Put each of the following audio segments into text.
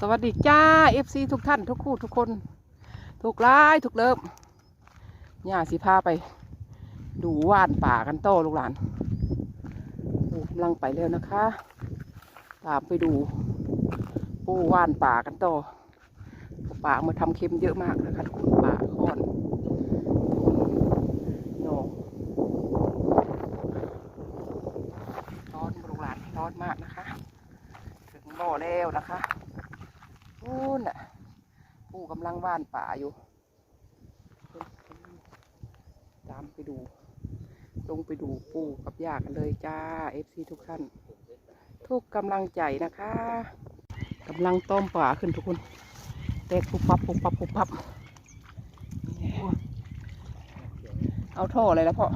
สวัสดีจ้า FC ทุกท่านทุกคู่ทุกคน ทุกร้ายทุกเลิฟย่าสิพาไป ดูว่านป่ากันโตลูกหลานกำลังไปแล้วนะคะ ตามไปดูปูว่านป่ากันโตป่ามาทำเค็มเยอะมากนะคะทุกคนป่าค่อนองร้อนลูกหลานร้อนมากนะคะ ถึงบ่อแล้วนะคะนู่นน่ะปู่กำลังว่านป่าอยู่ ตามไปดู ลงไปดูปู่กับย่ากันเลยจ้าเอฟซีทุกท่าน ทุกกำลังใจนะคะกำลังต้มป่าขึ้นทุกคนแตกปุบปับปุบปับปุบปับเอาท่ออะไรแล้วพ่อ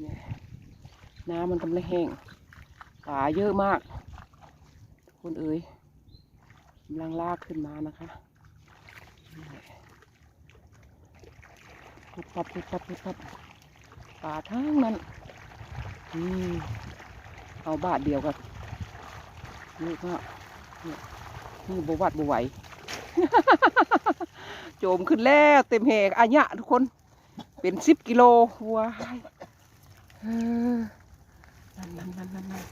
เนี่ยน้ำมันกำลังแห้ง ป่าเยอะมากทุกคนเอ๋ยกำลังลากขึ้นมานะคะปุ๊บปับปุ๊บปับปุ๊บปับป่าทั้งนั้นอืมเอาบาทเดียวกันเยอะมากเนี่ยนี่บวัดบไหวโจมขึ้นแล้วเต็มแหกอันยะทุกคนเป็นสิบกิโลว้ายนั่นนั่นนั่นนั่น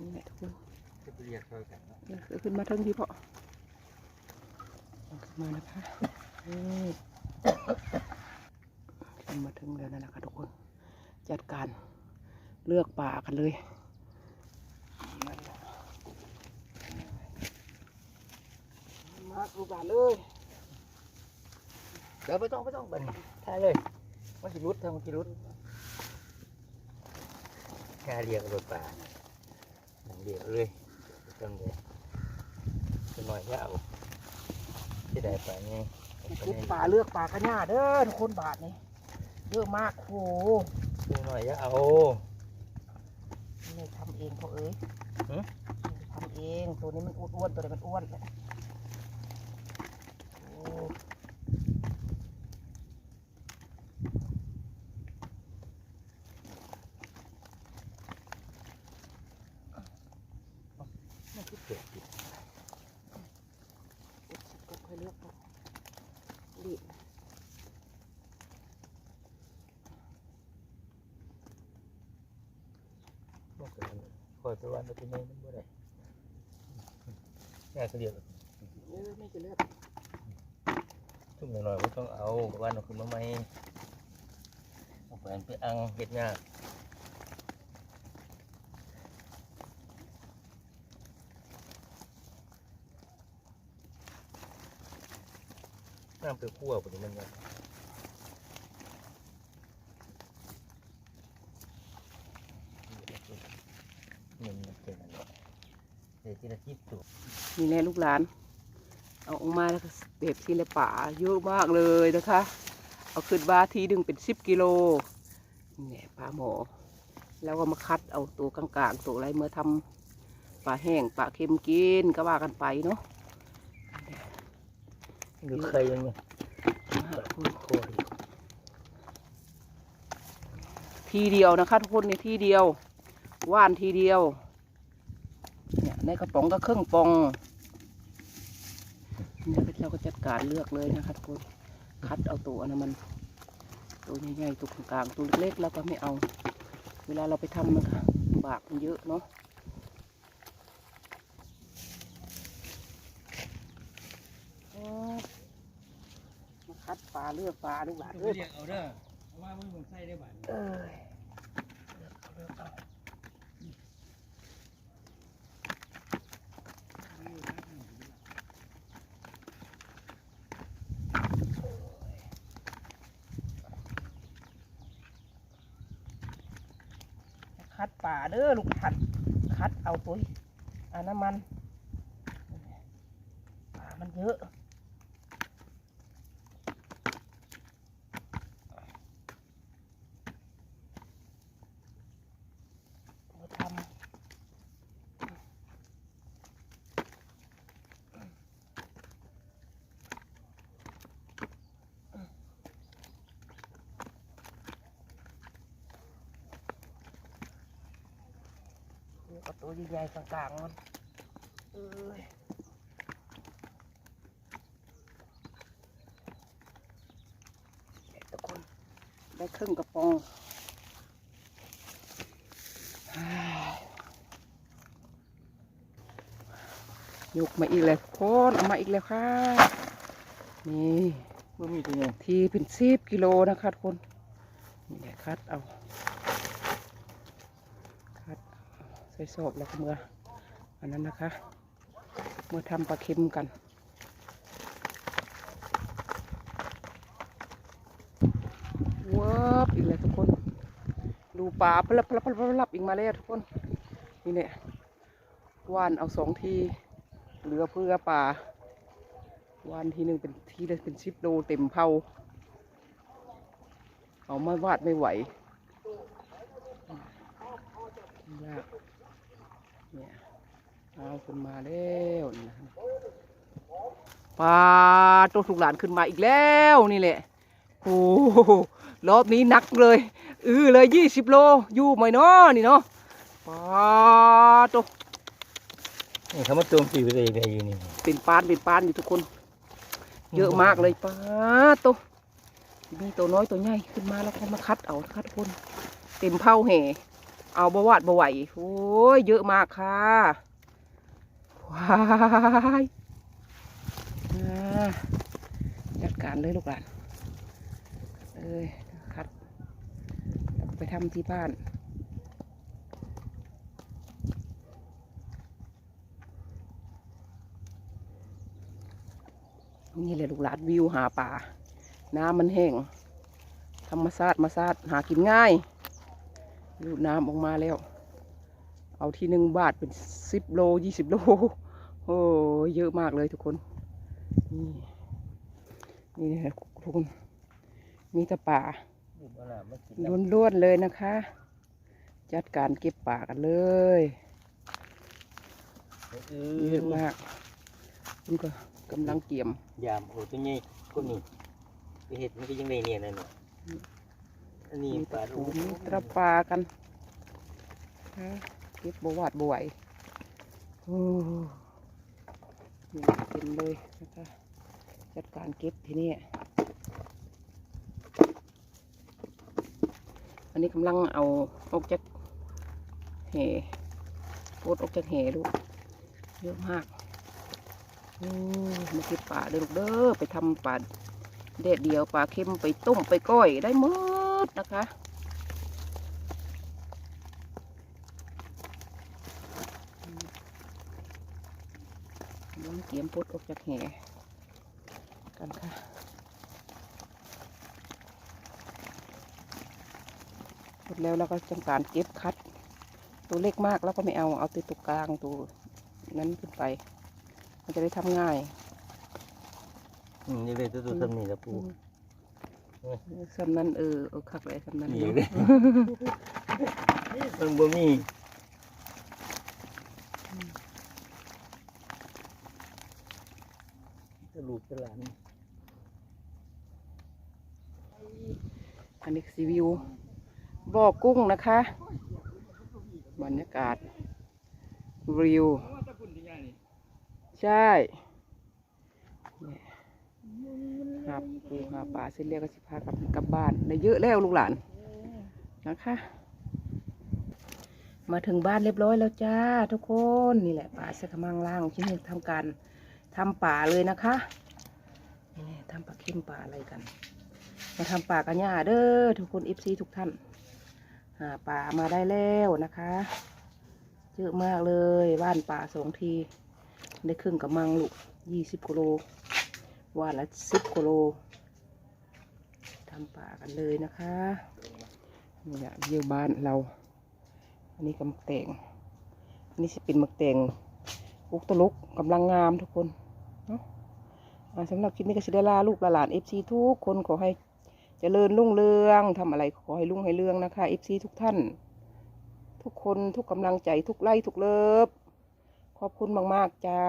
นี่แหละทุกคนเรียกเขากันเนาะเออเอาขึ้นมาทั้งที่พอขึ้นมานะคะเออขึ้นมาถึงแล้วนั่นแหละค่ะทุกคน จัดการเลือกป่ากันเลยมาลูกหลาเลยเดี๋ยวไม่ต้องไม่ต้องบันถ่ายเลยมันสิรุดทางมันสิรุดแค่เรียกรถป่า เดียวเลยจังเลยจะหน่อยก็เอาจะได้ไปไงเอาไปทุกไงป่าเลือกป่ากระหญ้าเด้อทุกคนบาทนี่เยอะมากโอ้โหจะหน่อยก็เอานี่ทำเองเขาเอ้ยหือนี่ทำเองตัวนี้มันอ้วนๆตัวนี้มันอ้วนแหละโอ้มันคิด เกิดผิด ก็ค่อยเลือกเอารีบ บ่เกิดคอยไปวันไปไงมันบ่ได้แค่เรียกเออไม่จะเลือกทุ่มหน่อยๆไม่ต้องเอาวันเราขึ้นมาใหม่เอาไปไปอังเฮ็ดยากน้ำไปคั่วปุ่นมันก็มันเป็นอะไรเดี๋ ยวที่ละทิพตัวนี่แน่ลูกหลาน เอาออกมาแล้วก็เด็บทีละป่าเยอะมากเลยนะคะ เอาขึ้นบ้าทีดึงเป็นสิบกิโลนี่แหละปลาหมอ แล้วก็มาคัดเอาตัวกลางๆตัวอะไรเมื่อทำปลาแห้งปลาเค็มกินก็ว่ากันไปเนาะดูเคยยังไงโคตรทีเดียวนะคะทุกคนในที่เดียว ว่านทีเดียวเนี่ย ในกระป๋องก็ครึ่งปองเนี่ยเราก็จัดการเลือกเลยนะคะทุกคนคัดเอาตัวนะมัน ตัวใหญ่ๆตัวกลางๆตัวเล็กๆเราก็ไม่เอา เวลาเราไปทำมันค่ะลำบากมันเยอะเนาะอ๋อมาคัดปลาเลือกปลาลูกหลานเอ้ยเรียกเอาเด้อเพราะว่ามึงมึงใส่ได้บ้านเอ้ยคัด ป่าเด้อลูกคัดคัดเอาตัวอันน้ำมันป่ามันเยอะ ตัวใหญ่ๆกลางๆมันเอ้ยทุกคนได้ครึ่งกระป๋องฮ่ายกมาอีกแล้วทุกคนเอามาอีกแล้วค่ะ นี่บ่มีตัวหยังทีเป็นสิบกิโลนะคะทุกคนนี่แหละคัดเอา คัดเอาใส่สอบแล้วเมื่ออันนั้นนะคะ เมื่อทำปลาเค็มกัน ว้าวอีกแล้วทุกคน ดูปลาพลับพลับพลับพลับอีกมาแล้วทุกคน นี่เนี่ยว่านเอาสองทีเหลือเพื่อปลาวันทีหนึ่งเป็นทีละเป็นสิบโลเต็มเผาเอาไม่วาดไม่ไหวยาก เนี่ยเอาขึ้นมาแล้วนี่นะปลาตัวถูกหลานขึ้นมาอีกแล้วนี่แหละโอ้โหรอบนี้หนักเลยอือเลยยี่สิบโลอยู่ไหมเนาะนี่เนาะปลาตัวนี่เขามาโจมตีไปเลยได้อยู่นี่เป็นปานเป็นปานอยู่ทุกคน เยอะมากเลยป้าโตวมีตัวน้อยตัวใหญ่ขึ้นมาแล้วก็มาคัดเอาคัดคนเต็มเผาแห่ เอาบวาดบไหวโอ้ยเยอะมากค่ะว้ายจัดการเลยลูกหลานเอ้ยคัดไปทำที่บ้านนี่แหละลูกหลานวิวหาป่า น้ำมันแห้ง ธรรมชาติมาชาติหากินง่าย ดูน้ำออกมาแล้ว เอาทีหนึ่งบาทเป็นสิบโลยี่สิบโล โอ้เยอะมากเลยทุกคน นี่นี่แหละทุกคน มีแต่ป่าอยู่บ่น่ะมากินน้ำล้วนๆเลยนะคะ จัดการเก็บป่ากันเลยเยอะมากคุณก็กำลังเกี่ยม ยามโอ้ตัวใหญ่ก็มีไปเห็ดมันก็ยังได้เนี่ยนั่นน่ะ อันนี้มีปลาตะลูปูกมีตะปลากันฮะเก็บบวาดบไหวยโอ้นี่เต็มเลยนะคะจัดการเก็บที่นี้อันนี้กำลังเอาออกจากแห่โคตรออกจากแห่ดูเยอะมากมาเก็บป่าเด้อลูกเด้อไปทำป่าแดดเดียวปลาเค็มไปต้มไปก้อยได้หมด นะคะน้องเกียมปลดออกจากแหกันค่ะหมดแล้วเราก็จำการเก็บคัด ตัวเล็กมากแล้วก็ไม่เอา เอาตัวตัวกลางตัวนั้นขึ้นไป มันจะได้ทำง่ายอืมนี่เลยตัวตัวทำนี่ละปูอืม สำนั้นเออเออคักเลยสำนั้นนี่เนาะเลยมันบ่มีตะลูกตะหลานอันนี้ซีวิวบ่อกุ้งนะคะบรรยากาศวิว ใช่เนี่ย หาปูหาปลาเสร็จแล้วก็สิพากลับกลับบ้านได้เยอะแล้วลูกหลานนะคะ มาถึงบ้านเรียบร้อยแล้วจ้า ทุกคนนี่แหละป่าเสกมังล่างชิ้นหนึ่งทำการทำป่าเลยนะคะนี่ทำปลาเค็มป่าอะไรกัน มาทำป่ากันหญ้าเด้อทุกคนเอฟซีทุกท่านหาป่ามาได้แล้วนะคะเยอะมากเลยบ้านป่าสองที ได้ครึ่งกับมังลูกยี่สิบกิโล ว่าละสิบกิโลทำป่ากันเลยนะคะนี่แหละวิวบ้านเรา อันนี้กำแตงอันนี้จะเป็นมะแตงลูกตะลุกกำลังงามทุกคนเนาะสำหรับคลิปนี้ก็สิได้ลาลูกหลานเอฟซีทุกคนขอให้เจริญรุ่งเรืองทำอะไรขอให้รุ่งให้เรืองนะคะเอฟซีทุกท่าน ทุกคนทุกกำลังใจทุกไล่ทุกเลิฟขอบคุณมาก ๆ จ้า